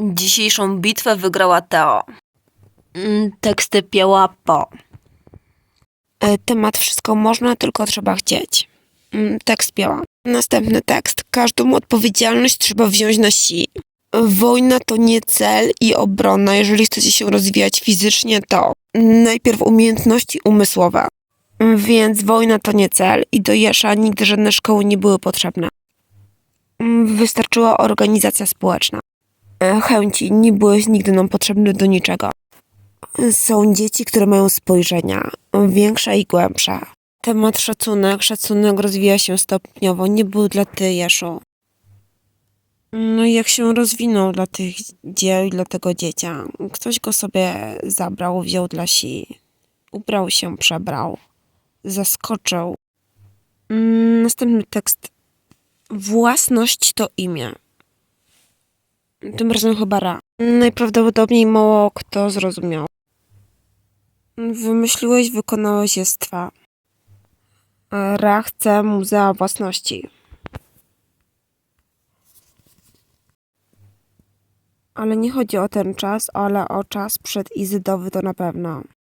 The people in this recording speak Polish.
Dzisiejszą bitwę wygrała Teo. Mm, Teksty pięła po. E, Temat wszystko można, tylko trzeba chcieć. Mm, Tekst pięła. Następny tekst. Każdą odpowiedzialność trzeba wziąć na si. Wojna to nie cel i obrona. Jeżeli chcecie się rozwijać fizycznie, to najpierw umiejętności umysłowe. Więc wojna to nie cel i do Jesza nigdy żadne szkoły nie były potrzebne. Wystarczyła organizacja społeczna. E, Chęci nie byłeś nigdy nam potrzebny do niczego. Są dzieci, które mają spojrzenia większe i głębsze. Temat szacunek. Szacunek rozwija się stopniowo. Nie był dla ty, Jeszu. No jak się rozwinął dla tych dzieł i dla tego dziecia. Ktoś go sobie zabrał, wziął dla si. Ubrał się, przebrał. Zaskoczył. Mm, Następny tekst. Własność to imię. Tym razem chyba Ra. Najprawdopodobniej mało kto zrozumiał. Wymyśliłeś, wykonałeś jestwa. Ra chce Muzea Własności. Ale nie chodzi o ten czas, ale o czas przed Izydowy to na pewno.